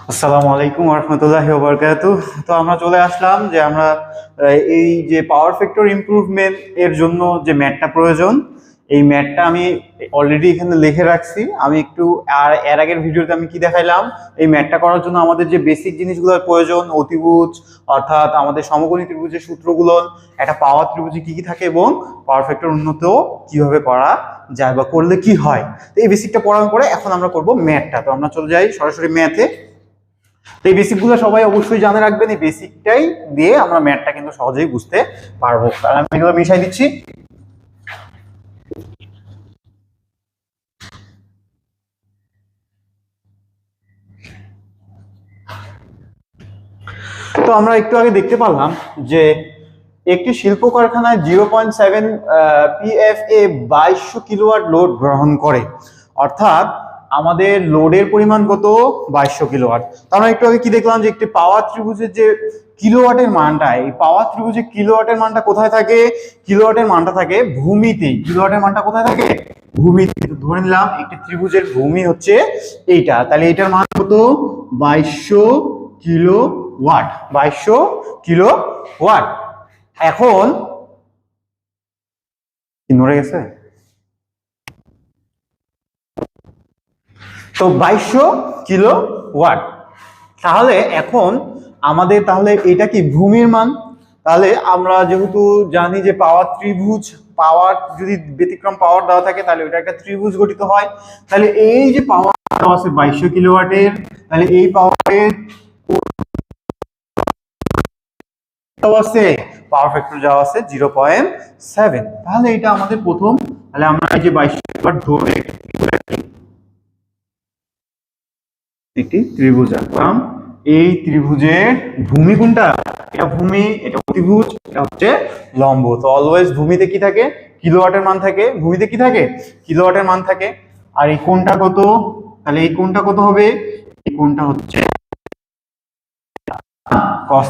আসসালামু আলাইকুম রহমতুল্লাহি ওবরকাতু তো আমরা চলে আসলাম যে আমরা এই যে পাওয়ার ফ্যাক্টর ইমপ্রুভমেন্ট এর জন্য যে ম্যাটটা প্রয়োজন, এই ম্যাটটা আমি অলরেডি এখানে লিখে রাখছি। আমি একটু, আর এর আগের ভিডিওতে আমি কি দেখাইলাম, এই ম্যাটটা করার জন্য আমাদের যে বেসিক জিনিসগুলোর প্রয়োজন, অতিভুজ, অর্থাৎ আমাদের সমকোণী ত্রিভুজের সূত্রগুলো, একটা পাওয়ার ত্রিভুজে কি কি থাকে এবং পাওয়ার ফ্যাক্টর উন্নত কীভাবে করা যায় বা করলে কি হয়। তো এই বেসিকটা পড়ার পরে এখন আমরা করব ম্যাথটা তো আমরা চলে যাই সরাসরি ম্যাথে। তো এই বেসিকগুলো সবাই অবশ্যই জানে রাখবেন। এই বেসিকটাই দিয়ে আমরা ম্যাথটা কিন্তু সহজেই বুঝতে পারব। আর আমি এগুলো মিশাই দিচ্ছি। তো আমরা একটু আগে দেখতে পারলাম যে একটি শিল্প কারখানায় জিরো পয়েন্ট সেভেন পিএফএ বাইশশো কিলোয়াট লোড গ্রহণ করে। অর্থাৎ আমাদের লোডের পরিমাণ কত? বাইশশো কিলোওয়াট। তো আমরা একটু আগে কি দেখলাম যে একটি পাওয়ার ত্রিভুজের যে কিলোওয়াটের মানটা, এই পাওয়ার ত্রিভুজের কিলোওয়াটের মানটা কোথায় থাকে? কিলোওয়াটের মানটা থাকে ভূমিতে কিলোওয়াটের মানটা কোথায় থাকে? ভূমিতে ধরে নিলাম একটি ত্রিভুজের ভূমি হচ্ছে এইটা। তাহলে এটার মান কত? বাইশশো কিলো ওয়াট বাইশশো কিলো ওয়াট এখন, কি নড়ে গেছে? তো বাইশশো কিলো ওয়াট তাহলে এখন আমাদের তাহলে এটা কি ভূমির মান? তাহলে আমরা যেহেতু জানি যে পাওয়ার ত্রিভুজ, পাওয়ার যদি ব্যতিক্রম পাওয়ার দেওয়া থাকে, তাহলে ওটা একটা ত্রিভুজ গঠিত হয়। তাহলে এই যে পাওয়ার দেওয়া আছে বাইশশো কিলোওয়াটের, তাহলে এই পাওয়ারের আছে পাওয়ার ফ্যাক্টর দেওয়া আছে জিরো পয়েন্ট সেভেন তাহলে এটা আমাদের প্রথম, তাহলে আমরা এই যে বাইশশো কিলোওয়াট ধরে একটি ত্রিভুজ আঁকলাম। এই ত্রিভুজের ভূমি কোনটা? এটা ভূমি, এটা অতিভুজ এটা হচ্ছে লম্ব। তো অলওয়েজ ভূমিতে কি থাকে? কিলোওয়াটের মান থাকে। ভূমিতে কি থাকে? কিলোওয়াটের মান থাকে। আর এই কোনটা কত? তাহলে এই কোনটা কত হবে? এই কোনটা হচ্ছে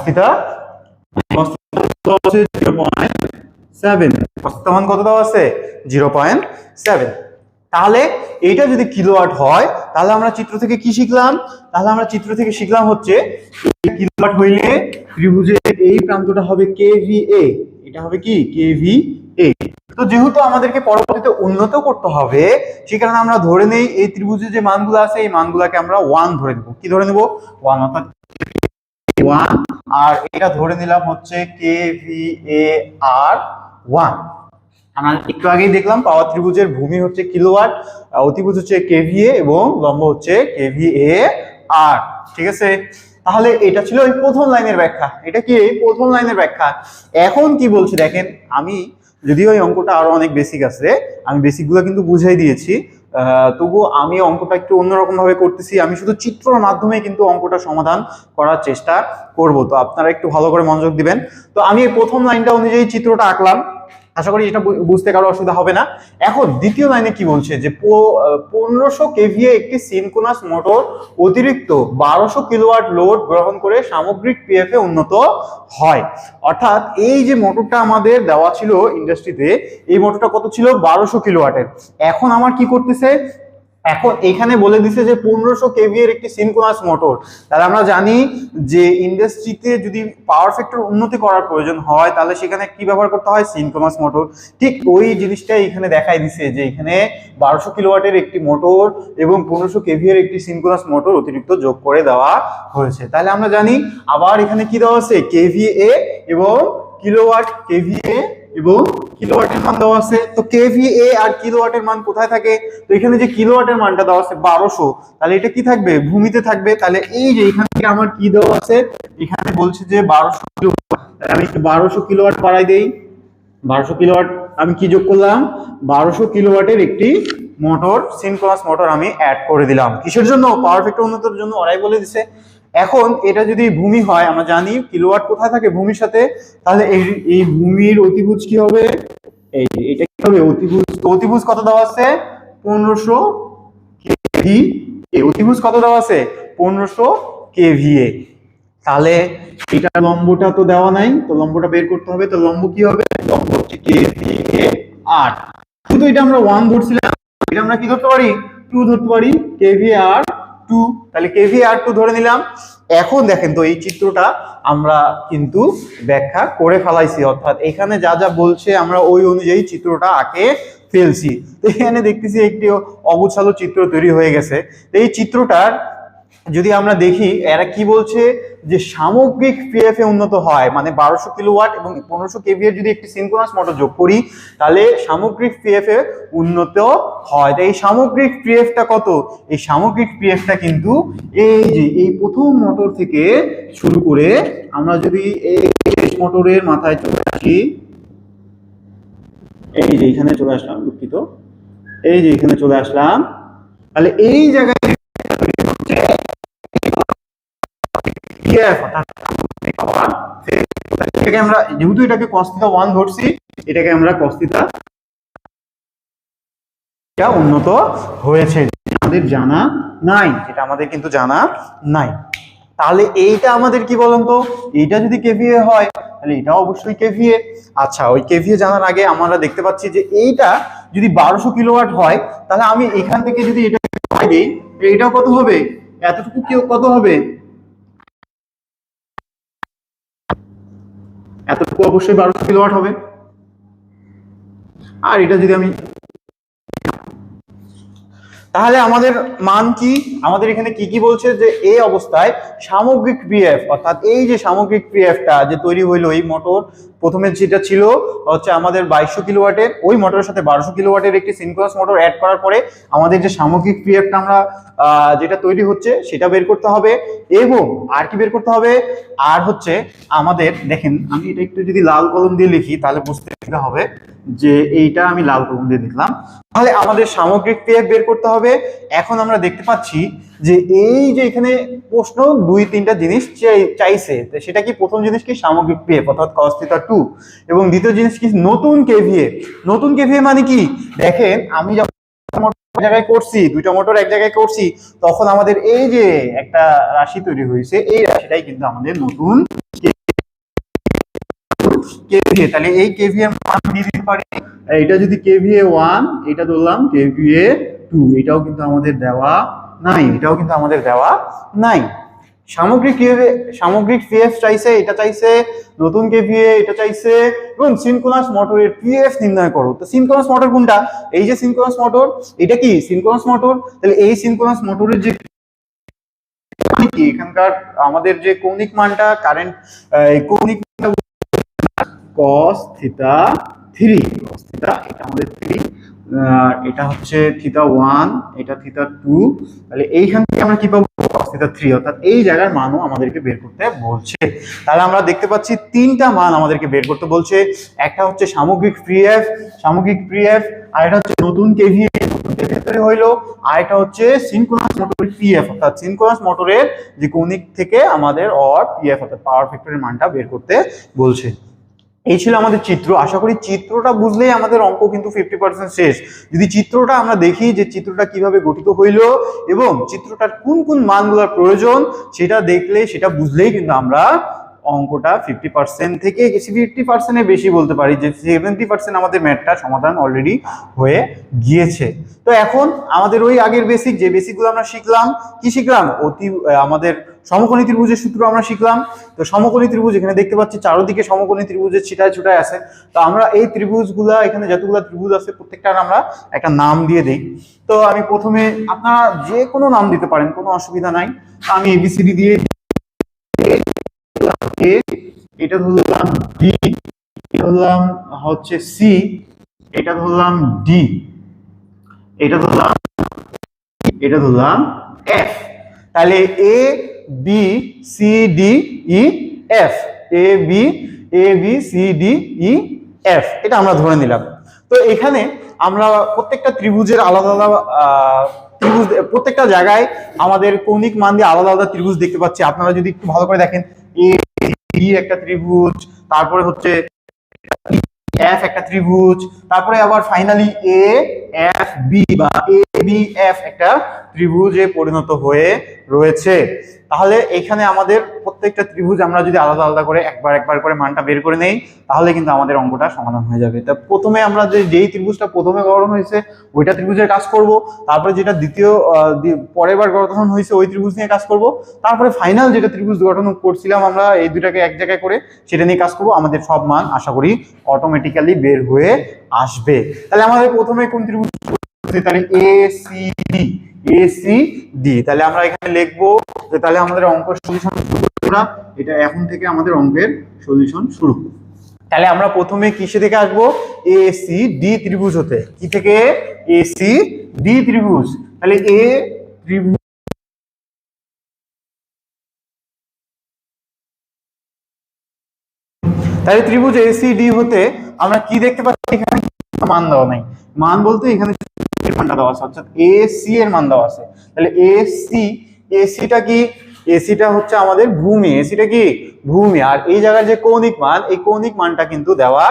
থিটা হচ্ছে? 0.7 cos থিটা মান কত দেওয়া আছে? 0.7 তাহলে এইটা যদি কিলোওয়াট হয়, তাহলে আমরা চিত্র থেকে কি শিখলাম? তাহলে আমরা চিত্র থেকে শিখলাম হচ্ছে কিলোওয়াট হইলে ত্রিভুজের এই প্রান্তটা হবে কেভিএ এটা হবে কি? কেভিএ তো যেহেতু আমাদেরকে পরবর্তীতে উন্নত করতে হবে, সেই কারণে আমরা ধরে নেই এই ত্রিভুজের যে মানগুলো আছে, এই মানগুলোকে আমরা ওয়ান ধরে নেব। কি ধরে নেব? ওয়ান অর্থাৎ ওয়ান আর এটা ধরে নিলাম হচ্ছে K V A R one আমরা একটু আগেই দেখলাম পাওয়ার ত্রিভুজের ভূমি হচ্ছে কিলোওয়াট অতিভুজ হচ্ছে কেভিএ এবং লম্ব হচ্ছে কেভিএ আর। ঠিক আছে? তাহলে এটা ছিল ওই প্রথম লাইনের ব্যাখ্যা। এটা কি এই প্রথম লাইনের ব্যাখ্যা? এখন কি বলছে দেখেন, আমি যদিও এই অঙ্কটা আরও অনেক বেসিক আছে, আমি বেসিকগুলো কিন্তু বুঝাই দিয়েছি তবু আমি অঙ্কটা একটু অন্যরকম ভাবে করতেছি। আমি শুধু চিত্রর মাধ্যমে কিন্তু অঙ্কটা সমাধান করার চেষ্টা করব। তো আপনারা একটু ভালো করে মনোযোগ দিবেন। তো আমি এই প্রথম লাইনটা অনুযায়ী চিত্রটা আঁকলাম। আশা করি এটা বুঝতে কারও অসুবিধা হবে না। এখন দ্বিতীয় লাইনে কি বলছে? যে পনেরোশো কেভিএ একটি সিনকোনাস মোটর অতিরিক্ত বারোশো কিলোওয়াট লোড গ্রহণ করে সামগ্রিক পিএফে উন্নত হয়। অর্থাৎ এই যে মোটরটা আমাদের দেওয়া ছিল ইন্ডাস্ট্রিতে এই মোটরটা কত ছিল? বারোশো কিলোওয়াটের। এখন আমার কি করতেছে? এখন এখানে বলে দিছে যে পনেরোশো কেভিএর একটি সিনকোনাস মোটর তাহলে আমরা জানি যে ইন্ডাস্ট্রিতে যদি পাওয়ার ফ্যাক্টর উন্নতি করার প্রয়োজন হয়, তাহলে সেখানে কি ব্যবহার করতে হয়? সিনকোনাস মোটর ঠিক ওই জিনিসটাই এখানে দেখাই দিছে যে এখানে বারোশো কিলোওয়াটের একটি মোটর এবং পনেরোশো কেভিএর একটি সিনকোনাস মোটর অতিরিক্ত যোগ করে দেওয়া হয়েছে। তাহলে আমরা জানি আবার এখানে কি দেওয়া আছে কেভিএ এবং কিলোওয়াট কেভিএ এবং কিলোওয়াটের মান দেওয়া আছে। তো কেভিএ আর কিলোওয়াটের মান কোথায় থাকে? তো এখানে যে কিলোওয়াটের মানটা দেওয়া আছে বারোশো, তাহলে এটা কি থাকবে? ভূমিতে থাকবে। তাহলে এই যে এখান থেকে আমার কি দেওয়া আছে? এখানে বলছে যে বারোশো কিলো আমি বারোশো কিলোওয়াট বাড়াই দেই। বারোশো কিলোওয়াট আমি কি যোগ করলাম? বারোশো কিলোওয়াটের একটি মোটর, সিনক্রোনাস মোটর আমি অ্যাড করে দিলাম। কিসের জন্য? পাওয়ার ফ্যাক্টর উন্নতির জন্য ওরাই বলে দিছে। এখন এটা যদি ভূমি হয়, আমরা জানি কিলোওয়াট কোথায় থাকে ভূমির সাথে, তাহলে এই এই ভূমির অতিভুজ কি হবে? এই, এটা কি হবে? অতিভুজ অতিভুজ কত দেওয়া আছে? পনেরোশো কেভি অতিভুজ কত দেওয়া আছে? পনেরোশো কেভিএ তাহলে এটা লম্বটা তো দেওয়া নাই, তো লম্বটা বের করতে হবে, তো লম্ব কি হবে? লম্ব হচ্ছে কেভিএ আট শুধু এটা আমরা ওয়ান ধরছিলাম, এটা আমরা কি ধরতে পারি? টু ধরতে পারি কেভিএ আর টু তাহলে কেভি আর টু ধরে নিলাম। এখন দেখেন তো এই চিত্রটা আমরা কিন্তু ব্যাখ্যা করে ফেলাইছি, অর্থাৎ এখানে যা যা বলছে আমরা ওই অনুযায়ী চিত্রটা আঁকে ফেলছি। তো এখানে দেখতেছি একটি অগুছালো চিত্র তৈরি হয়ে গেছে। তো এই চিত্রটার যদি আমরা দেখি, এরা কি বলছে? যে সামগ্রিক পিএফ এ উন্নত হয় মানে বারোশো কিলোওয়াট এবং পনেরোশো কেভি যদি একটি সিনক্রোনাস মোটর যোগ করি, তাহলে সামগ্রিক পিএফ এ উন্নত হয়। তো এই সামগ্রিক পিএফটা কত? এই সামগ্রিক পিএফটা কিন্তু এই যে, এই প্রথম মোটর থেকে শুরু করে আমরা যদি এই মোটরের মাথায় চলে আসি, এই যে এখানে চলে আসলাম, দুঃখিত। এই যে এখানে চলে আসলাম, তাহলে এই জায়গায় এটাকে আমরা, যেহেতু এটাকে কস্তিতা ওয়ান ধরছি, এটাকে আমরা কস্তিতা উন্নত হয়েছে। আমাদের জানা নাই। যেটা আমাদের কিন্তু জানা নাই। তাহলে এইটা আমাদের কি বলুন তো? এইটা যদি কেভিএ হয়, তাহলে এটা অবশ্যই কেভিএ আচ্ছা ওই কেভিএ জানার আগে আমরা দেখতে পাচ্ছি যে এইটা যদি বারোশো কিলোওয়াট হয়, তাহলে আমি এখান থেকে যদি এটা দিই এইটাও কত হবে? এতটুকু কেউ কত হবে? এতটুকু অবশ্যই বারোশো কিলোওয়াট হবে। আর এটা যদি আমি তাহলে আমাদের মান কি? আমাদের এখানে কি কি বলছে? যে এই অবস্থায় সামগ্রিক পিএফ অর্থাৎ এই যে সামগ্রিক পিএফটা যে তৈরি হইল এই মোটর প্রথমে যেটা ছিল হচ্ছে আমাদের বাইশশো কিলোওয়াটের ওই মোটরের সাথে বারোশো কিলোওয়াটের একটি সিনক্রোনাস মোটর অ্যাড করার পরে আমাদের যে সামগ্রিক পিএফটা আমরা যেটা তৈরি হচ্ছে সেটা বের করতে হবে এবং আর কি বের করতে হবে? আর হচ্ছে আমাদের, দেখেন আমি এটা একটু যদি লাল কলম দিয়ে লিখি তাহলে বুঝতে হবে। যে এইটা আমি লাল কলম দিয়ে লিখলাম তাহলে আমাদের সামগ্রিক পিএফ বের করতে হবে। এখন আমরা দেখতে পাচ্ছি যে এই যে এখানে প্রশ্ন দুই, তিনটা জিনিস চাইছে সেটা কি প্রথম জিনিস কি সামগ্রিক পিএফ অর্থাৎ কস্তিতা টু এবং দ্বিতীয় জিনিস কি নতুন কেভিএ? নতুন কেভিএ মানে কি? দেখেন, আমি জায়গায় করছি, দুইটা মোটর এক জায়গায় করছি, তখন আমাদের এই যে একটা রাশি তৈরি হয়েছে, এই রাশিটাই কিন্তু আমাদের নতুন কেভিএ তাহলে এই কেভিএ মান দিয়ে দিতে পারি। এটা যদি কেভিএ ওয়ান এটা ধরলাম কেভিএ টু এটাও কিন্তু আমাদের দেওয়া নাই, এটাও কিন্তু আমাদের দেওয়া নাই। সামগ্রিক সামগ্রিক পিএফ চাইছে, এটা চাইছে, নতুন কেভিএ এটা চাইছে, এবং সিনক্রোনাস মোটরের পিএফ নির্ণয় করো। তো সিনক্রোনাস মোটর কোনটা? এই যে সিনক্রোনাস মোটর এটা কি? সিনক্রোনাস মোটর তাহলে এই সিনক্রোনাস মোটরের যে কি? এখানকার আমাদের যে কৌণিক মানটা কারেন্ট কৌণিক cos theta three cos theta এটা আমাদের থ্রি এটা হচ্ছে থিতা ওয়ান এটা থিতা টু তাহলে এইখান থেকে আমরা কি পাবো? cos থিতা থ্রি অর্থাৎ এই জায়গার মানও আমাদেরকে বের করতে বলছে। তাহলে আমরা দেখতে পাচ্ছি তিনটা মান আমাদেরকে বের করতে বলছে। একটা হচ্ছে সামগ্রিক ফ্রি এফ সামগ্রিক ফ্রি এফ আর এটা হচ্ছে নতুন কেভিএ ক্ষেত্রে হইল। আর এটা হচ্ছে সিনক্রোনাস মোটরের পিএফ অর্থাৎ সিনক্রোনাস মোটরের যে কৌণিক থেকে আমাদের অর পিএফ অর্থাৎ পাওয়ার ফ্যাক্টরের মানটা বের করতে বলছে। এই ছিল আমাদের চিত্র। আশা করি চিত্রটা বুঝলেই আমাদের অঙ্ক কিন্তু ফিফটি পার্সেন্ট শেষ। যদি চিত্রটা আমরা দেখি যে চিত্রটা কীভাবে গঠিত হইল এবং চিত্রটার কোন কোন মানগুলোর প্রয়োজন, সেটা দেখলে, সেটা বুঝলেই কিন্তু আমরা অঙ্কটা ফিফটি পার্সেন্ট থেকে ফিফটি পার্সেন্টের বেশি বলতে পারি যে সেভেন্টি পার্সেন্ট আমাদের ম্যাথটা সমাধান অলরেডি হয়ে গিয়েছে। তো এখন আমাদের ওই আগের বেসিক যে বেসিকগুলো আমরা শিখলাম, কি শিখলাম? অতি, আমাদের সমকোণী ত্রিভুজের সূত্র আমরা শিখলাম। তো সমকোণী ত্রিভুজ এখানে দেখতে পাচ্ছি, চারদিকে সমকোণী ত্রিভুজের ছিটায় ছুটায় আছে। তো আমরা এই ত্রিভুজগুলা, এখানে যতগুলো ত্রিভুজ আছে, প্রত্যেকটার আমরা একটা নাম দিয়ে দিই। তো আমি প্রথমে, আপনারা যে কোনো নাম দিতে পারেন, কোনো অসুবিধা নাই। আমি এবিসিডি দিয়ে এটা ধরলাম ডি ধরলাম হচ্ছে সি এটা ধরলাম ডি এটা ধরলাম এটা ধরলাম এফ তাহলে A B C D E F A B A B C D E F এটা আমরা ধরে নিলাম। তো এখানে আমরা প্রত্যেকটা ত্রিভুজের আলাদা আলাদা ত্রিভুজ, প্রত্যেকটা জায়গায় আমাদের কৌণিক মান দিয়ে আলাদা আলাদা ত্রিভুজ দেখতে পাচ্ছি। আপনারা যদি একটু ভালো করে দেখেন এ বি একটা ত্রিভুজ, তারপরে হচ্ছে এফ একটা ত্রিভুজ, তারপরে আবার ফাইনালি এ এফ বি বা এ বি এফ একটা ত্রিভুজে পরিণত হয়ে রয়েছে। তাহলে এখানে আমাদের প্রত্যেকটা ত্রিভুজ আমরা যদি আলাদা আলাদা করে একবার একবার করে মানটা বের করে নেই, তাহলে কিন্তু আমাদের অঙ্কটা সমাধান হয়ে যাবে। তা প্রথমে আমরা যে, যেই ত্রিভুজটা প্রথমে গঠন হয়েছে, ওইটা ত্রিভুজের কাজ করব। তারপরে যেটা দ্বিতীয় পরের বার গঠন হয়েছে, ওই ত্রিভুজ নিয়ে কাজ করব। তারপরে ফাইনাল যেটা ত্রিভুজ গঠন করছিলাম আমরা, এই দুটাকে এক জায়গায় করে, সেটা নিয়ে কাজ করব। আমাদের সব মান আশা করি অটোমেটিক্যালি বের হয়ে আসবে। তাহলে আমাদের প্রথমে কোন ত্রিভুজ? তাহলে A C D A C D তাহলে আমরা এখানে লিখব যে তাহলে আমাদের অঙ্ক সলিউশন আমরা। এটা এখন থেকে আমাদের অঙ্কের সলিউশন শুরু তাহলে আমরা প্রথমে কিসে থেকে আসব? এ সি ডি ত্রিভুজ হতে। কি থেকে? এ সি ডি ত্রিভুজ। তাহলে এ ত্রিভুজ তাহলে ত্রিভুজ এসিডি হতে আমরা কি দেখতে পাচ্ছি এখানে? মান দেওয়া নাই। মান বলতে এখানে মানটা দেওয়া আছে, অর্থাৎ এসি এর মান দেওয়া আছে। তাহলে এসি এসিটা কি? এসিটা হচ্ছে আমাদের ভূমি এসিটা কি? ভূমি। আর এই জায়গার যে কৌণিক মান, এই কৌণিক মানটা কিন্তু দেওয়া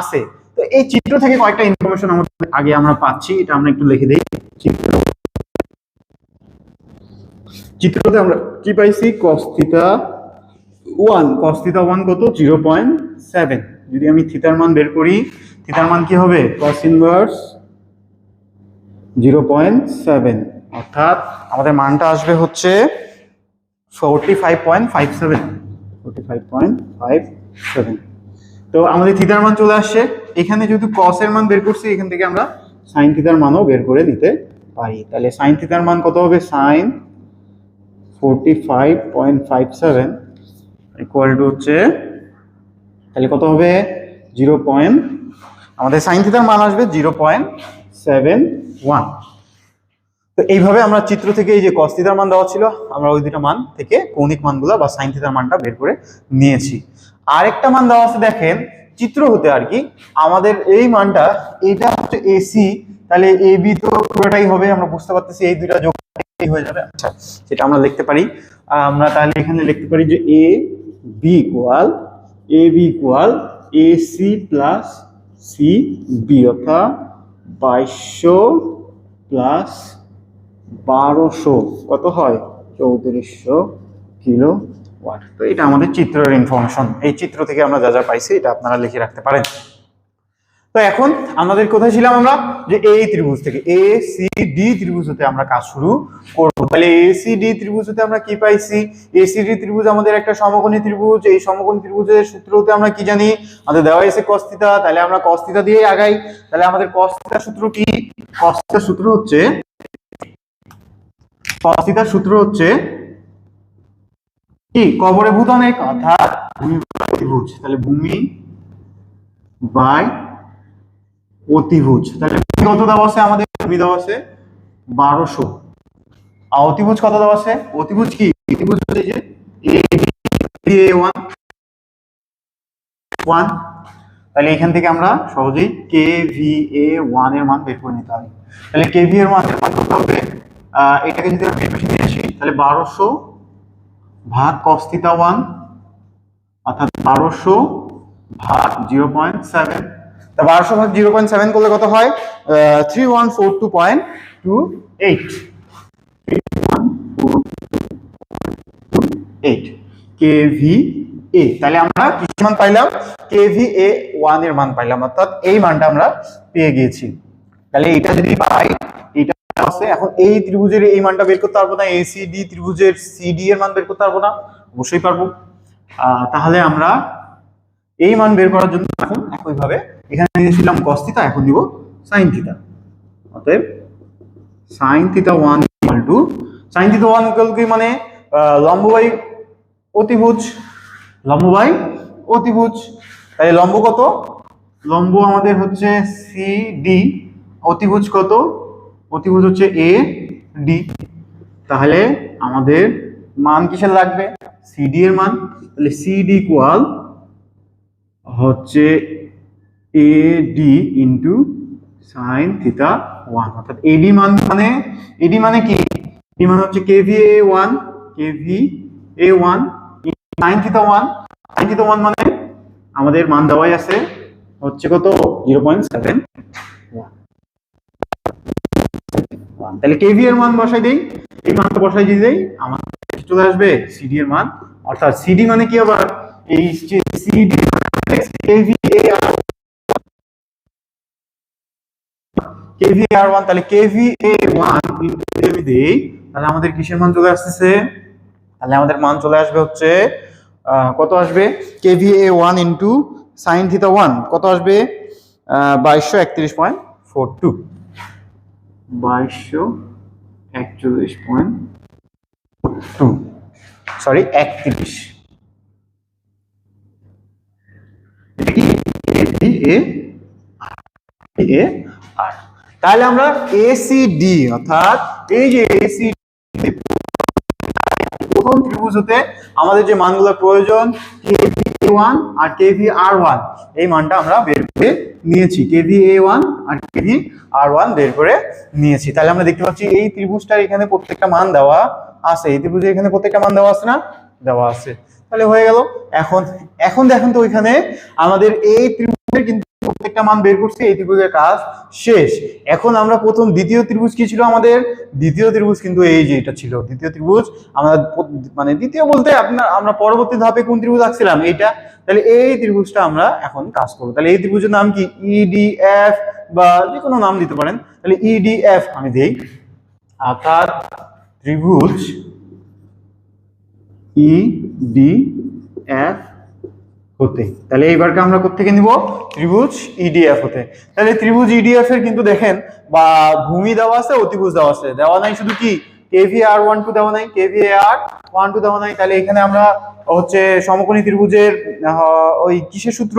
আছে। তো এই চিত্র থেকে কয়েকটা ইনফরমেশন আমাদের আগে আমরা পাচ্ছি, এটা আমরা একটু লিখে দিই। চিত্র চিত্রতে আমরা কি পাইছি? Theta one cos theta one কত? জিরো পয়েন্ট সেভেন যদি আমি থিতার মান বের করি থিতার মান কি হবে? Cos inverse zero point seven. অর্থাৎ আমাদের মানটা আসবে হচ্ছে forty five point five seven. Forty five point five seven. তো আমাদের থিতার মান চলে আসছে। এখানে যেহেতু এর মান বের করছি, এখান থেকে আমরা সাইন থিতার মানও বের করে নিতে পারি। তাহলে সাইন থিতার মান কত হবে? Sine forty five point five seven equal হচ্ছে, তাহলে কত হবে? জিরো পয়েন্ট, আমাদের সাইন থিটার মান আসবে জিরো পয়েন্ট সেভেন। ওয়ান তো এইভাবে আমরা চিত্র থেকে এই যে কস থিটার মান দেওয়া ছিল, আমরা ওই দুটা মান থেকে কৌণিক মানগুলো বা সাইন থিটার মানটা বের করে নিয়েছি। আরেকটা মান দেওয়া আছে, দেখেন, চিত্র হতে আর কি, আমাদের এই মানটা, এইটা হচ্ছে এসি তাহলে এ বি তো পুরোটাই হবে, আমরা বুঝতে পারতেছি এই দুইটা যোগ হয়ে যাবে। আচ্ছা সেটা আমরা লিখতে পারি। আমরা তাহলে এখানে লিখতে পারি যে A B equal A B equal A C plus C B অর্থাৎ বাইশশো প্লাস বারোশো, কত হয়? চৌত্রিশশো কিলো ওয়াট। তো এটা আমাদের চিত্রের ইনফরমেশন এই চিত্র থেকে আমরা যা যা পাইছি, এটা আপনারা লিখে রাখতে পারেন। তো এখন আমাদের কোথায় ছিলাম আমরা? যে এই ত্রিভুজ থেকে। এ সি ডি ত্রিভুজ হতে আমরা কাজ শুরু করব। তাহলে এ সি ডি ত্রিভুজ হতে আমরা কি পাইছি? এ সি ডি ত্রিভুজ আমাদের একটা সমকোণী ত্রিভুজ। এই সমকোণী ত্রিভুজের সূত্র হতে আমরা কি জানি? আমাদের দেওয়া হয়েছে কস্তিতা তাহলে আমরা কস্তিতা দিয়ে আগাই। তাহলে আমাদের কস্তিতা সূত্র কি? কস্তিতা সূত্র হচ্ছে কস্তিতার সূত্র হচ্ছে কি? কবরে ভূতন, অর্থাৎ ভূমি ত্রিভুজ। তাহলে ভূমি বাই অতিভুজ। তাহলে কত দেওয়া আছে আমাদের? ভূমি দেওয়া আছে বারোশো। আর অতিভুজ কত দেওয়া আছে? অতিভুজ কি? অতিভুজ হচ্ছে যে ওয়ান তাহলে এখান থেকে আমরা সহজেই কে ভি এ ওয়ানের মান বের করে নিতে হবে। তাহলে কে ভি এর মান কত হবে এটাকে যদি আমি বেশি নিয়ে আসি, তাহলে বারোশো ভাগ কস্তিতা ওয়ান অর্থাৎ বারোশো ভাগ জিরো পয়েন্ট সেভেন বারোশো ভাগ জিরো পয়েন্ট সেভেন করলে কত হয়? Three one four two point two eight eight KV A তাহলে আমরা কি মান পাইলাম? কেভি এ ওয়ানের মান পাইলাম, অর্থাৎ এই মানটা আমরা পেয়ে গিয়েছি। তাহলে এটা যদি পাই এটা আছে। এখন এই ত্রিভুজের এই মানটা বের করতে পারব না এসিডি ত্রিভুজের সিডি এর মান বের করতে পারব না, অবশ্যই পারব। তাহলে আমরা এই মান বের করার জন্য এখন একইভাবে এখানে নিয়েছিলাম থিটা এখন দিব sin থিটা অতএব sin theta one equal to sin theta one equal কি মানে আহ, লম্ব বাই অতিভুজ লম্ব বাই অতিভুজ। তাই লম্ব কত? লম্ব আমাদের হচ্ছে সি ডি অতিভুজ কত? অতিভুজ হচ্ছে এ ডি তাহলে আমাদের মান কিসের লাগবে? সিডি এর মান। তাহলে সিডি ইকুয়াল হচ্ছে A D into sine theta one অর্থাৎ এডি মান মানে এডি মানে কি? এডি মানে হচ্ছে KV A one KV A one sine theta one sine theta one মানে আমাদের মান দেওয়াই আছে হচ্ছে কত? জিরো পয়েন্ট সেভেন ওয়ান তাহলে কেভি এর মান বসাই দেই, এই মানটা বসাই দিয়ে দেই আমাদের চলে আসবে সিডি এর মান। অর্থাৎ সিডি মানে কি আবার? এই CD KV A R KV R one তাহলে কেভি এ ওয়ান দেই। তাহলে আমাদের কিসের মান চলে আসতেছে? তাহলে আমাদের মান চলে আসবে হচ্ছে কত আসবে? KV A one into sine theta one কত আসবে? বাইশশো একত্রিশ পয়েন্ট ফোর টু বাইশশো একচল্লিশ পয়েন্ট টু সরি একত্রিশ। এ আর তাহলে আমরা এসিডি অর্থাৎ এই যে এসি প্রথম ত্রিভুজ হতে আমাদের যে মানগুলো প্রয়োজন কেভি এ ওয়ান আর কেভি আর ওয়ান এই মানটা আমরা বের করে নিয়েছি কেভি এ ওয়ান আর কেভি আর ওয়ান বের করে নিয়েছি। তাহলে আমরা দেখতে পাচ্ছি এই ত্রিভুজটার এখানে প্রত্যেকটা মান দেওয়া আছে। এই ত্রিভুজের এখানে প্রত্যেকটা মান দেওয়া আছে না? দেওয়া আছে। তাহলে হয়ে গেল। এখন এখন দেখেন তো ওইখানে আমাদের এই ত্রিভুজের কিন্তু প্রত্যেকটা মান বের করছি, এই ত্রিভুজের কাজ শেষ। এখন আমরা প্রথম দ্বিতীয় ত্রিভুজ কি ছিল আমাদের? দ্বিতীয় ত্রিভুজ কিন্তু এই যে এটা ছিল। দ্বিতীয় ত্রিভুজ, আমরা মানে দ্বিতীয় বলতে আপনার, আমরা পরবর্তী ধাপে কোন ত্রিভুজ আঁকছিলাম? এইটা। তাহলে এই ত্রিভুজটা আমরা এখন কাজ করব। তাহলে এই ত্রিভুজের নাম কি? ইডিএফ বা যে কোনো নাম দিতে পারেন। তাহলে ইডিএফ আমি দেই। অর্থাৎ ত্রিভুজ ই ডি এফ হতে। তাহলে এইবারকে আমরা কোথেকে নিব? ত্রিভুজ ইডিএফ হতে। তাহলে ত্রিভুজ ইডিএফ এর কিন্তু দেখেন, বা ভূমি দেওয়া আছে, অতিভুজ দেওয়া আছে। দেওয়া নাই শুধু কি? কেভি আর ওয়ান টু দেওয়া নাই কেভি আর ওয়ান টু দেওয়া নাই। তাহলে এখানে আমরা হচ্ছে সমকোণী ত্রিভুজের ওই কিসের সূত্র?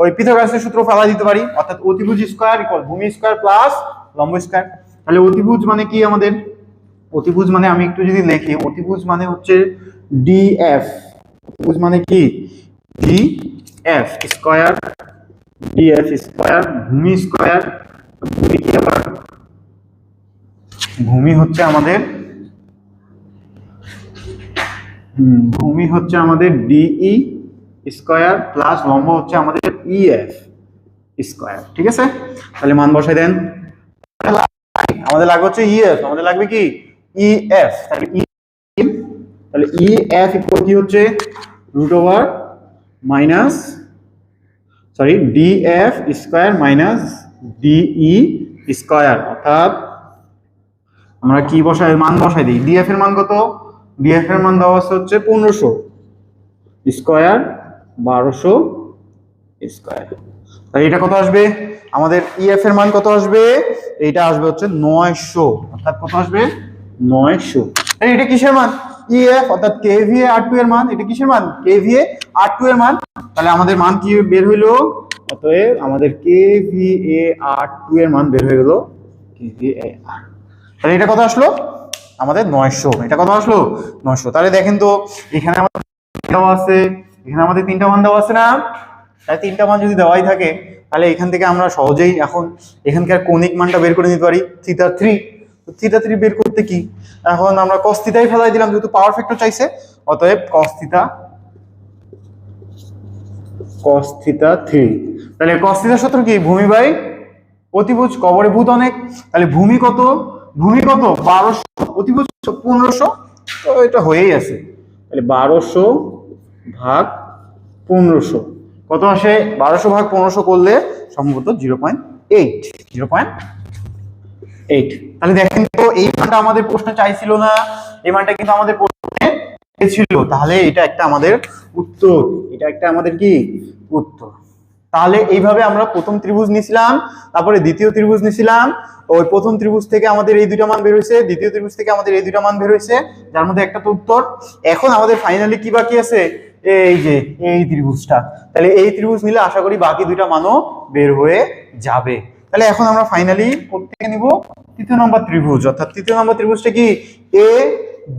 ওই পিথাগোরাসের সূত্র ফেলা দিতে পারি। অর্থাৎ অতিভুজ স্কয়ার ইকুয়াল ভূমি স্কয়ার প্লাস লম্ব স্কয়ার তাহলে অতিভুজ মানে কি আমাদের? অতিভুজ মানে আমি একটু যদি লিখি, অতিভুজ মানে হচ্ছে ডিএফ অতিভুজ মানে কি? ডিএফ স্কয়ার ডিএফ স্কয়ার ভূমি স্কয়ার ভূমি আবার? ভূমি হচ্ছে আমাদের ভূমি হচ্ছে আমাদের ডিই স্কয়ার প্লাস লম্ব হচ্ছে আমাদের ইএফ স্কয়ার ঠিক আছে? তাহলে মান বসাই দেন। আমাদের লাগবে হচ্ছে ইএফ আমাদের লাগবে কি? ইএফ তাহলে ই তাহলে ইএফ ইকুয়াল কি হচ্ছে? Root over minus sorry DF square minus DE square অর্থাৎ আমরা কি বসাই, মান বসাই দিই। ডিএফ এর মান কত? ডিএফ এর মান দেওয়া আছে হচ্ছে পনেরোশো স্কয়ার বারোশো স্কয়ার তাহলে এটা কত আসবে? আমাদের ইএফ এর মান কত আসবে? এটা আসবে হচ্ছে নয়শো। অর্থাৎ কত আসবে? নয়শো। এটা কিসের মান? ইএফ অর্থাৎ কেভিএ আর টু এর মান, এটা কিসের মান? কেভিএ আর টু এর মান। তাহলে আমাদের মান কি বের হইল? অতএব আমাদের কেভিএ আর টু এর মান বের হয়ে গেল। কেভিএ আর তাহলে এটা কত আসলো? আমাদের নয়শো। এটা কত আসলো? নয়শো। তাহলে দেখেন তো, এখানে আমাদের দেওয়া আছে। এখানে আমাদের তিনটা মান দেওয়া আছে না? তাহলে তিনটা মান যদি দেওয়াই থাকে, তাহলে এখান থেকে আমরা সহজেই এখন এখানকার কৌণিক মানটা বের করে নিতে পারি। থিটা থ্রি থিটা থ্রি বের করতে কি? এখন আমরা কস থিটাই ফেলাই দিলাম, যেহেতু পাওয়ার ফ্যাক্টর চাইছে, অতএব কস থিটা থিটা থ্রি তাহলে কস সূত্র কি? ভূমি বাই অতিভুজ কবরে ভূত অনেক। তাহলে ভূমি কত? ভূমি কত? বারোশো। অতিভুজ পনেরোশো। তো এটা হয়েই আছে। তাহলে বারোশো ভাগ পনেরোশো। কত আসে? বারোশো ভাগ পনেরোশো করলে সম্ভবত zero point eight zero point eight তাহলে দেখেন তো, এই মানটা আমাদের প্রশ্ন চাইছিল না, এই মানটা কিন্তু আমাদের প্রশ্নে ছিল তাহলে এটা একটা আমাদের উত্তর। এটা একটা আমাদের কি? উত্তর। তাহলে এইভাবে আমরা প্রথম ত্রিভুজ নিছিলাম, তারপরে দ্বিতীয় ত্রিভুজ নিছিলাম, ওই প্রথম ত্রিভুজ থেকে আমাদের এই দুইটা মান বের হয়েছে, দ্বিতীয় ত্রিভুজ থেকে আমাদের এই দুইটা মান বের হয়েছে, যার মধ্যে একটা তো উত্তর। এখন আমাদের ফাইনালি কি বাকি আছে? এই যে, এই ত্রিভুজটা। তাহলে এই ত্রিভুজ নিলে আশা করি বাকি দুইটা মানও বের হয়ে যাবে। তাহলে এখন আমরা ফাইনালি কোথেকে নিব তৃতীয় নম্বর ত্রিভুজ, অর্থাৎ তৃতীয় নম্বর ত্রিভুজটা কি? A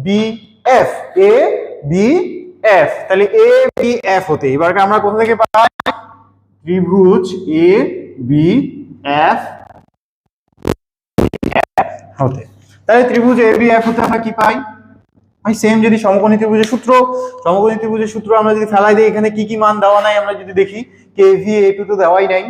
B F A B F তাহলে এ বি এফ হতে এবার আমরা কোথা থেকে পাই? ত্রিভুজ এ বি এফ হতে। তাহলে ত্রিভুজ এ বি এফ হতে আমরা কি পাই? সেম যদি সমকোণী ত্রিভুজের সূত্র, সমকোণী ত্রিভুজের সূত্র আমরা যদি ফেলাই দিই, এখানে কি কি মান দেওয়া নাই আমরা যদি দেখি কে ভি এ টু তো দেওয়াই নাই।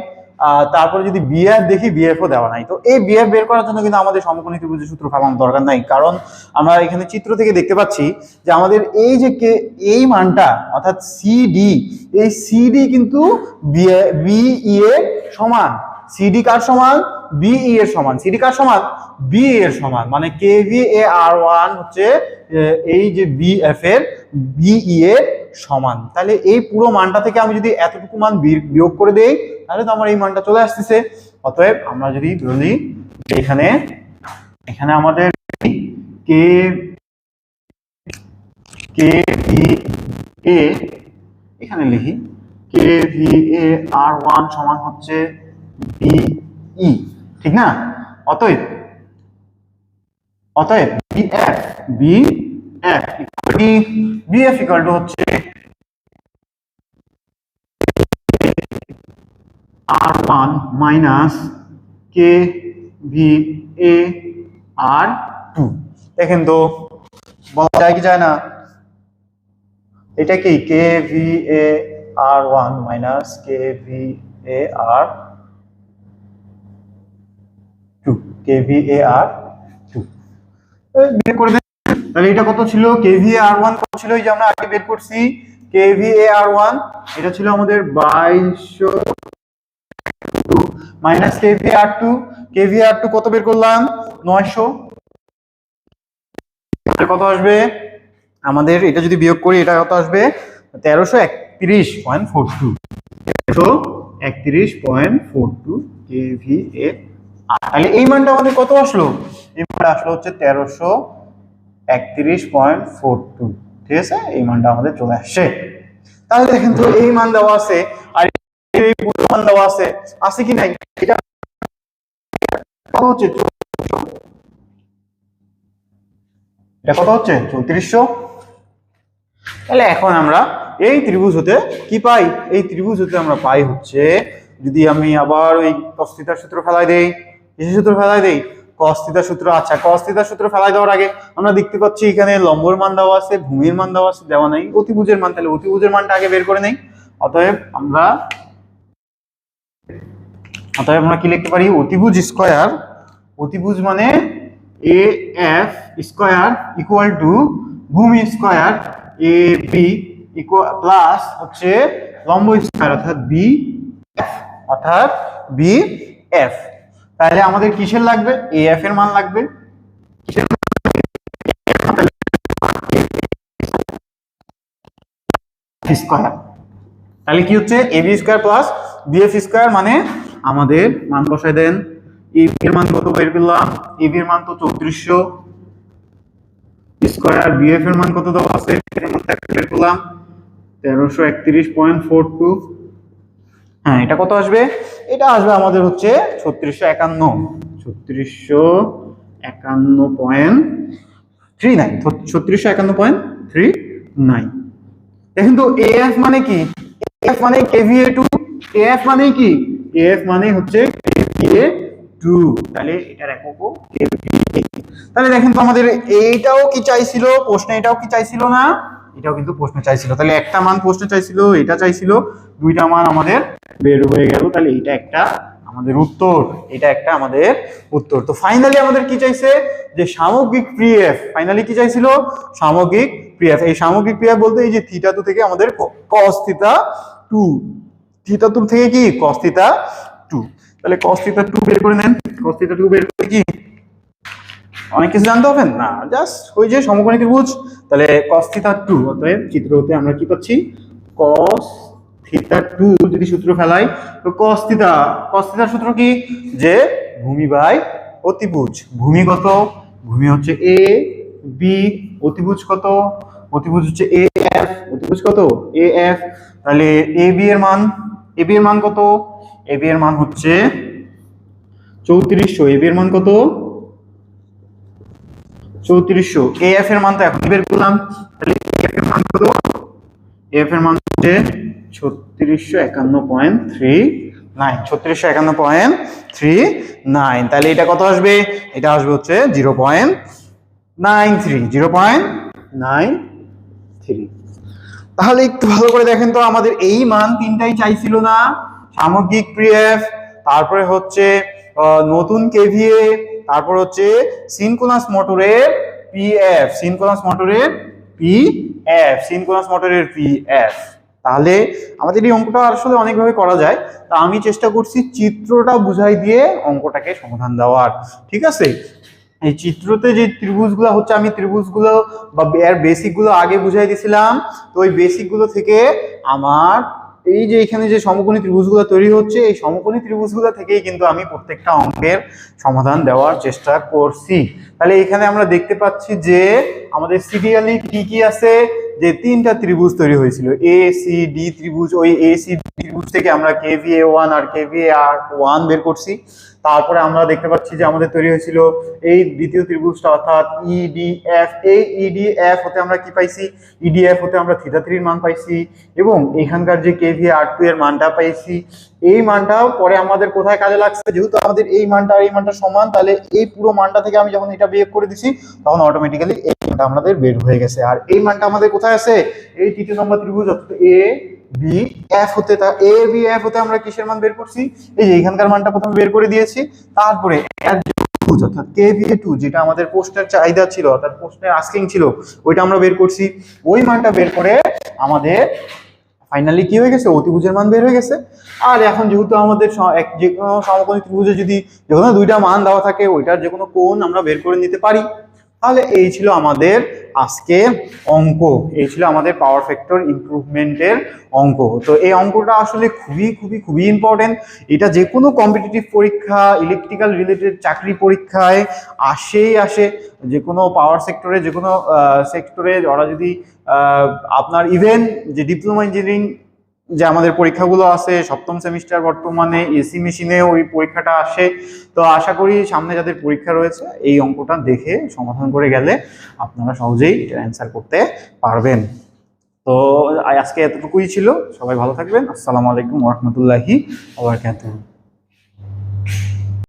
তারপরে যদি বিএফ দেখি বিএফও দেওয়া নাই। তো এই বিএফ বের করার জন্য কিন্তু আমাদের সমকোণী ত্রিভুজের সূত্র ফেলানোর দরকার নাই। কারণ আমরা এখানে চিত্র থেকে দেখতে পাচ্ছি যে আমাদের এই যে কে, এই মানটা, অর্থাৎ সিডি এই সিডি কিন্তু বিই এর সমান। সিডি কার সমান? বিই এর সমান। সিডি কার সমান? বি এর সমান। মানে কেভি এ আর ওয়ান হচ্ছে এই যে বিএফ এর বিই এর সমান। তাহলে এই পুরো মানটা থেকে আমি যদি এতটুকু মান বি- বিয়োগ করে দেই, তাহলে তো আমার এই মানটা চলে আসতেছে। অতএব আমরা যদি বলি এখানে এখানে আমাদের কে কে ভি এ এখানে লিখি কে ভি এ আর ওয়ান সমান হচ্ছে বিই ঠিক না? অতএব অতএব বিএফ টু হচ্ছে R one minus K V A R two. দেখেন তো, বলা যায় কি যায় না? এটা কি? K V A R one minus K V A R two. K V A R two. করে তাহলে এটা কত ছিল? কেভি আর ওয়ান কত ছিল? এই যে আমরা আগে বের করছি। কেভি এ আর ওয়ান এটা ছিল আমাদের বাইশশো minus KV R two KV R two কত বের করলাম? নয়শো। কত আসবে? আমাদের এটা যদি বিয়োগ করি, এটা কত আসবে? তেরোশো একত্রিশ পয়েন্ট ফোর টু তেরোশো একত্রিশ point four two KV A তাহলে এই মানটা আমাদের কত আসলো? এই মানটা আসলো হচ্ছে তেরোশো একত্রিশ পয়েন্ট ফোর টু ঠিক আছে? এই মানটা আমাদের চলে আসছে। তাহলে দেখেন তো এই মান দেওয়া আছে, আর এই মান দেওয়া আছে আছে কি নাই? এটা হচ্ছে? এটা কত হচ্ছে? চৌত্রিশশো। তাহলে এখন আমরা এই ত্রিভুজ হতে কি পাই? এই ত্রিভুজ হতে আমরা পাই হচ্ছে, যদি আমি আবার ওই কস্তিতার সূত্র ফেলাই দেই কিসের সূত্র ফেলাই দেই কস্তিতার সূত্র। আচ্ছা কস্তিতার সূত্র ফেলাই দেওয়ার আগে আমরা দেখতে পাচ্ছি এখানে লম্বর মান দেওয়া আছে, ভূমির মান দেওয়া আছে, দেওয়া নাই। অতিভুজের মান, তাহলে অতিভুজের মানটা আগে বের করে নেই। অতএব আমরা অতএব আমরা কি লিখতে পারি? অতিভুজ স্কয়ার, অতিভুজ মানে A F square equal to ভূমি স্কয়ার এ বি প্লাস হচ্ছে লম্ব স্কয়ার, অর্থাৎ বি এফ অর্থাৎ বি এফ তাহলে আমাদের কিসের লাগবে? এ এফ এর মান লাগবে। কিসের তাহলে কি হচ্ছে? A B square plus BF square মানে আমাদের মান বসাই দেন। এ এর মান কত বের করলাম? এ বি এর মান তো চৌত্রিশশো। স্কয়ার বিএফ এর মান কত দেওয়া আছে? বের করলাম। তেরোশো একত্রিশ পয়েন্ট ফোর টু হ্যাঁ এটা কত আসবে? এটা আসবে আমাদের হচ্ছে ছত্রিশশো একান্ন। ছত্রিশশো একান্ন পয়েন্ট থ্রি নাইন। ছত্রিশশো একান্ন পয়েন্ট থ্রি নাইন। দেখেন তো এএফ মানে কি? এফ মানে কেভিএ টু। এএফ মানে কি? এএফ মানে হচ্ছে কেভিএ টু। তাহলে এটার একক KVA তাহলে দেখেন তো আমাদের এইটাও কি চাইছিল? প্রশ্নে এটাও কি চাইছিল না? এটাও কিন্তু প্রশ্ন চাইছিল। তাহলে একটা মান প্রশ্ন চাইছিল, এটা চাইছিল, দুইটা মান আমাদের বের হয়ে গেল। তাহলে এটা একটা আমাদের উত্তর, এটা একটা আমাদের উত্তর। তো ফাইনালি আমাদের কি চাইছে? যে সামগ্রিক প্রিএফ ফাইনালি কি চাইছিল? সামগ্রিক প্রিএফ এই সামগ্রিক প্রিএফ বলতে এই যে থিটা টু থেকে আমাদের cos theta two theta two থেকে কি? কস থিটা টু তাহলে কস থিটা টু বের করে নেন। কস থিটা টু বের করে কি? অনেক কিছু জানতে হবেন না জাস্ট ওই যে সমকোণী ত্রিভুজ, তাহলে cos থিটা 2 অতএব চিত্র হতে আমরা কি পাচ্ছি? cos থিটা 2 যদি সূত্র ফেলাই, তো cos থিটা cos থিটার সূত্র কি? যে ভূমি বাই অতিভুজ। ভূমি কত? ভূমি হচ্ছে a, b, অতিভুজ কত? অতিভুজ হচ্ছে a, f, অতিভুজ কত? A, f তাহলে a, b এর মান, a, b এর মান কত? A, b এর মান হচ্ছে চৌত্রিশশো। A, b এর মান কত? চৌত্রিশশো। এফ এর মান তো এখন বের করলাম। তাহলে এফ এর মান কত? এফ এর মান হচ্ছে ছত্রিশশো একান্ন পয়েন্ট থ্রি নাইন। ছত্রিশশো একান্ন পয়েন্ট থ্রি নাইন। তাহলে এটা কত আসবে? এটা আসবে হচ্ছে zero point nine three. Zero point nine three. তাহলে একটু ভালো করে দেখেন তো, আমাদের এই মান তিনটাই চাইছিল না। সামগ্রিক প্রিএফ তারপরে হচ্ছে নতুন কেভিএ তারপর হচ্ছে সিনকোনাস মোটরের পিএফ সিনকোনাস মোটরের পিএফ সিনকোনাস মোটরের পিএফ তাহলে আমাদের এই অঙ্কটা আসলে অনেকভাবে করা যায়। তা আমি চেষ্টা করছি চিত্রটা বুঝাই দিয়ে অঙ্কটাকে সমাধান দেওয়ার, ঠিক আছে? এই চিত্রতে যে ত্রিভুজগুলো হচ্ছে, আমি ত্রিভুজগুলো বা এর বেসিকগুলো আগে বুঝাই দিয়েছিলাম তো ওই বেসিকগুলো থেকে আমার এই যে এখানে যে সমকোণী ত্রিভুজগুলো তৈরি হচ্ছে, এই সমকোণী ত্রিভুজগুলো থেকেই কিন্তু আমি প্রত্যেকটা অঙ্কের সমাধান দেওয়ার চেষ্টা করছি। তাহলে এখানে আমরা দেখতে পাচ্ছি যে আমাদের সিরিয়ালি কি কি আছে? যে তিনটা ত্রিভুজ তৈরি হয়েছিল। এ সি ডি ত্রিভুজ, ওই এ সি ত্রিভুজ থেকে আমরা কে ভি এ ওয়ান আর কে কেভিএ আর ওয়ান বের করছি। তারপরে আমরা দেখতে পাচ্ছি যে আমাদের তৈরি হয়েছিল এই দ্বিতীয় ত্রিভুজটা, অর্থাৎ E ইডিএফ এই ইডিএফ হতে আমরা কি পাইছি? ইডিএফ হতে আমরা থিটা থ্রির মান পাইছি এবং এখানকার যে কেভিএ আর টু এর মানটা পাইছি। এই মানটাও পরে আমাদের কোথায় কাজে লাগছে? যেহেতু আমাদের এই মানটা আর এই মানটা সমান, তাহলে এই পুরো মানটা থেকে আমি যখন এটা বিয়োগ করে দিছি, তখন অটোমেটিক্যালি এই মানটা আমাদের বের হয়ে গেছে। আর এই মানটা আমাদের কোথায় আছে? এই তৃতীয় নম্বর ত্রিভুজ এ বি এফ হতে তা এ বি এফ হতে আমরা কিসের মান বের করছি? এই যে এখানকার মানটা প্রথমে বের করে দিয়েছি। তারপরে অর্থাৎ কে ভি টু যেটা আমাদের চাহিদা ছিল, অর্থাৎ আস্কিং ছিল, ওইটা আমরা বের করছি। ওই মানটা বের করে আমাদের ফাইনালি কি হয়ে গেছে? অতিভুজের মান বের হয়ে গেছে। আর এখন যেহেতু আমাদের এক যে কোনো সমকোণী যদি যে কোনো দুইটা মান দেওয়া থাকে, ওইটার যে কোনো কোণ আমরা বের করে নিতে পারি। তাহলে এই ছিল আমাদের আজকে অঙ্ক, এই ছিল আমাদের পাওয়ার ফ্যাক্টর ইম্প্রুভমেন্টের অঙ্ক। তো এই অঙ্কটা আসলে খুবই খুবই খুবই ইম্পর্টেন্ট এটা যে কোনো কম্পিটিটিভ পরীক্ষা ইলেকট্রিক্যাল রিলেটেড চাকরি পরীক্ষায় আসেই আসে। যে কোনো পাওয়ার সেক্টরে যে কোনো সেক্টরে ওরা যদি আপনার ইভেন যে ডিপ্লোমা ইঞ্জিনিয়ারিং যে আমাদের পরীক্ষাগুলো আছে, সপ্তম সেমিস্টার বর্তমানে এসি মেশিনে ওই পরীক্ষাটা আসে। তো আশা করি সামনে যাদের পরীক্ষা রয়েছে, এই অঙ্কটা দেখে সমাধান করে গেলে আপনারা সহজেই এটা অ্যান্সার করতে পারবেন। তো আজকে এতটুকুই ছিল। সবাই ভালো থাকবেন। আসসালামু আলাইকুম ওরহমতুল্লাহি আবরকাতুহু